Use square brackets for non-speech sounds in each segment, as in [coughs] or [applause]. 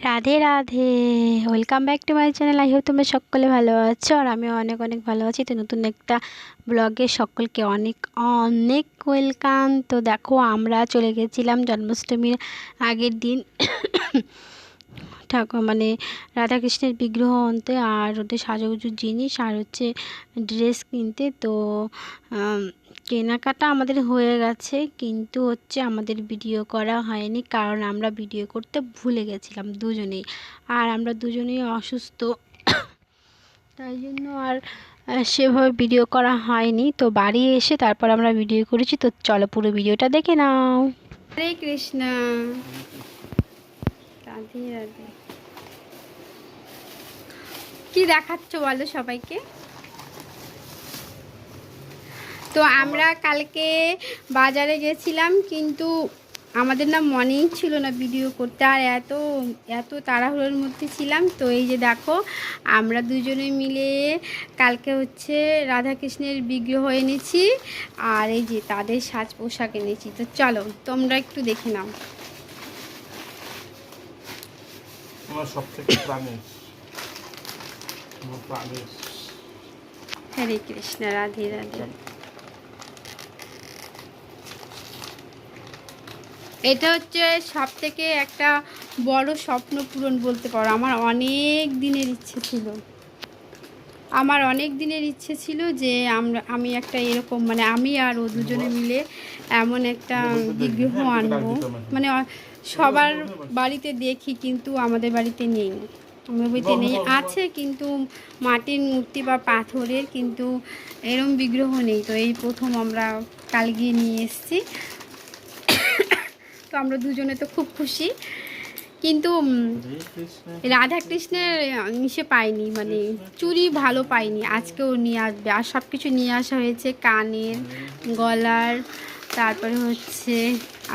Radhe Radhe. Welcome back to my channel I hope তোমরা সকলে ভালো আছো আর আমিও অনেক অনেক ভালো আছি। তো নতুন একটা ব্লগে সকলকে অনেক অনেক ওয়েলকাম তো দেখো আমরা চলে গেছিলাম জন্মাষ্টমীর আগের দিন। ঠাকুর মানে রাধাকৃষ্ণের বিগ্রহ আনতে আর ওদের সাজুগুজুর জিনিস আর হচ্ছে ড্রেস কিনতে। তো আম, কেনাকাটা আমাদের হয়ে গেছে, কিন্তু হচ্ছে আমাদের ভিডিও করা হয়নি, কারণ আমরা ভিডিও করতে ভুলে গেছিলাম দুজনেই। আর আমরা দুজনেই অসুস্থ, তাই জন্য আর সেভাবে ভিডিও করা হয়নি। তো বাড়ি এসে তারপর আমরা ভিডিও করেছি, তো চলো পুরো ভিডিওটা দেখে নাও। হরে কৃষ্ণ। কি দেখাচ্ছ বলো সবাইকে? তো আমরা কালকে বাজারে গেছিলাম কিন্তু আমাদের না মনেই ছিল না ভিডিও করতে আর এত এত তাড়াহুড়োর মধ্যে ছিলাম। তো এই যে দেখো আমরা দুজনে মিলে কালকে হচ্ছে রাধাকৃষ্ণের বিগ্রহ এনেছি আর এই যে তাদের সাজ পোশাক এনেছি। তো চলো তোমরা একটু দেখে নাও। হরে কৃষ্ণ রাধে রাধে। এটা হচ্ছে সব থেকে একটা বড় স্বপ্ন পূরণ বলতে পারো। আমার অনেক দিনের ইচ্ছে ছিল। আমার অনেক দিনের ইচ্ছে ছিল যে আমরা, আমি একটা এরকম মানে আমি আর ও দুজনে মিলে এমন একটা বিগ্রহ আনব। মানে সবার বাড়িতে দেখি কিন্তু আমাদের বাড়িতে নেই। আমার বাড়িতে নেই, আছে কিন্তু মাটির মূর্তি বা পাথরের কিন্তু এরম বিগ্রহ নেই। তো এই প্রথম আমরা কাল গিয়ে নিয়ে এসেছি। তো আমরা দুজনে তো খুব খুশি। কিন্তু উম, হরে কৃষ্ণ রাধা কৃষ্ণের মিশে পাইনি মানে চুরি ভালো পাইনি। আজকেও নিয়ে আসবে আর সব কিছু নিয়ে আসা হয়েছে কানের গলার তারপরে হচ্ছে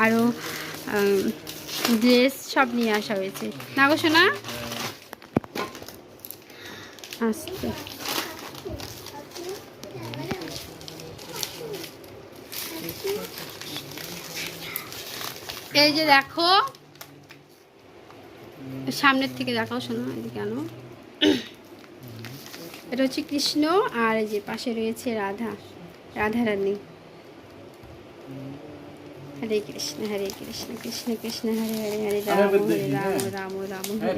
আরও ড্রেস সব নিয়ে আসা হয়েছে। না গো শোনা আস্তে। এই যে দেখো। সামনের থেকে দেখাও শোনো এদিকে আনো এটা হচ্ছে কৃষ্ণ আর এই যে পাশে রয়েছে রাধা রাধা রানী। হরে কৃষ্ণ হরে কৃষ্ণ কৃষ্ণ কৃষ্ণ হরে হরে হরে রাম হরে রাম হ্যাঁ। রাম রাম হ্যাঁ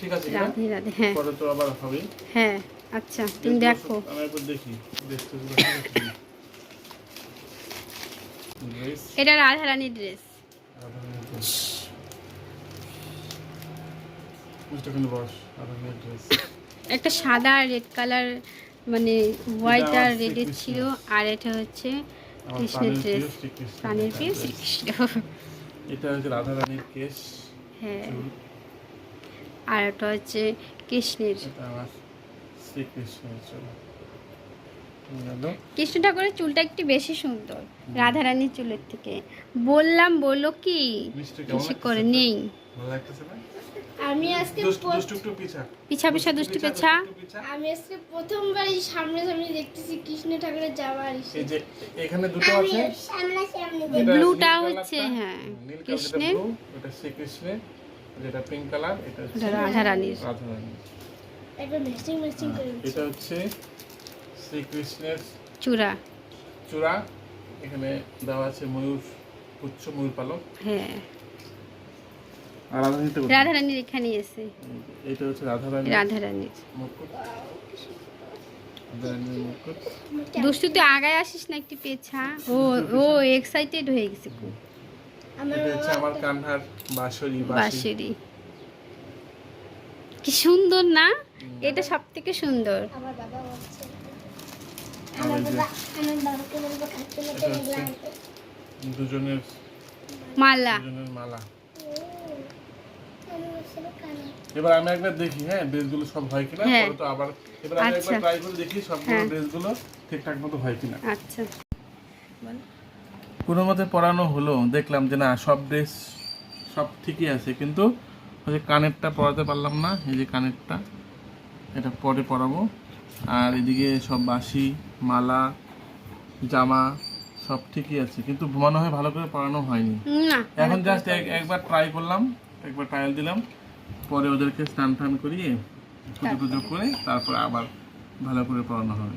ঠিক আছে কিনা? রাধে রাধে হ্যাঁ। হ্যাঁ আচ্ছা তুমি দেখো। এটা রাধা রানীর ড্রেস। [coughs] একটা সাদা আর রেড কালার মানে হোয়াইট আর রেডের ছিল আর এটা হচ্ছে কৃষ্ণের ড্রেস প্রাণের প্রিয় শ্রীকৃষ্ণ। এটা হচ্ছে রাধারানীর কেশ। হ্যাঁ। আর ওটা হচ্ছে কৃষ্ণের। শ্রীকৃষ্ণের চুল। কৃষ্ণ ঠাকুরের চুলটা একটু বেশি সুন্দর রাধারানীর চুলের থেকে। বললাম বলল কি? লাগতেছে? করে নেই। ভালো লাগতেছে না? আমি আজকে পিছা। পিছা দুষ্টু পেছা। আমি আজকে প্রথমবার এই সামনে সামনে দেখতেছি কৃষ্ণ ঠাকুরের যাওয়ার এই যে এখানে দুটো আছে। সামনাসামনি যেটা ব্লুটা হচ্ছে, হ্যাঁ, কৃষ্ণের। এটা শ্রীকৃষ্ণের। যেটা পিঙ্ক কালার এটা হচ্ছে ওটা রাধারানীর। রাধারানী একবার ম্যাচিং ম্যাচিং করে এটা হচ্ছে শ্রীকৃষ্ণের চূড়া। চূড়া এখানে দেওয়া আছে ময়ূর উচ্চ ময়ূর পালক। হ্যাঁ। রাধারানীর এখানে এসে। এটা হচ্ছে রাধারানী রাধারানীর। মুকুট। রাধারানীর মুকুট। দুষ্টু তুই আগায় আসিস না একটু পেছা? ও ও এক্সাইটেড হয়ে গেছে খুব। আমার এটা কান্নার বাঁশরি বাঁশি। কি সুন্দর না? এটা সব থেকে সুন্দর। আমার বাবা বলছে দুজনের মালা। দুজনের মালা। এবার আমি একবার দেখি হ্যাঁ ড্রেসগুলো সব হয় কিনা হ্যাঁ। পরে তো আবার এবার আমি একবার আচ্ছা। ট্রাই করে দেখি সবগুলো হ্যাঁ। ড্রেসগুলো ঠিকঠাক মতো হয় কিনা। আচ্ছা। কোনো মতে পরানো হলো দেখলাম যে না সব ড্রেস সব ঠিকই আছে কিন্তু ওই যে কানেরটা পরাতে পারলাম না এই যে কানেরটা। এটা পরে পরাবো। আর এদিকে সব বাসি মালা জামা সব ঠিকই আছে। কিন্তু ঘুমানো হয় ভালো করে পড়ানো হয়নি। এখন জাস্ট একবার ট্রাই করলাম একবার ট্রায়াল দিলাম। পরে ওদেরকে স্নান টান করিয়ে পুজো টুজো করে তারপর আবার ভালো করে পড়ানো হবে।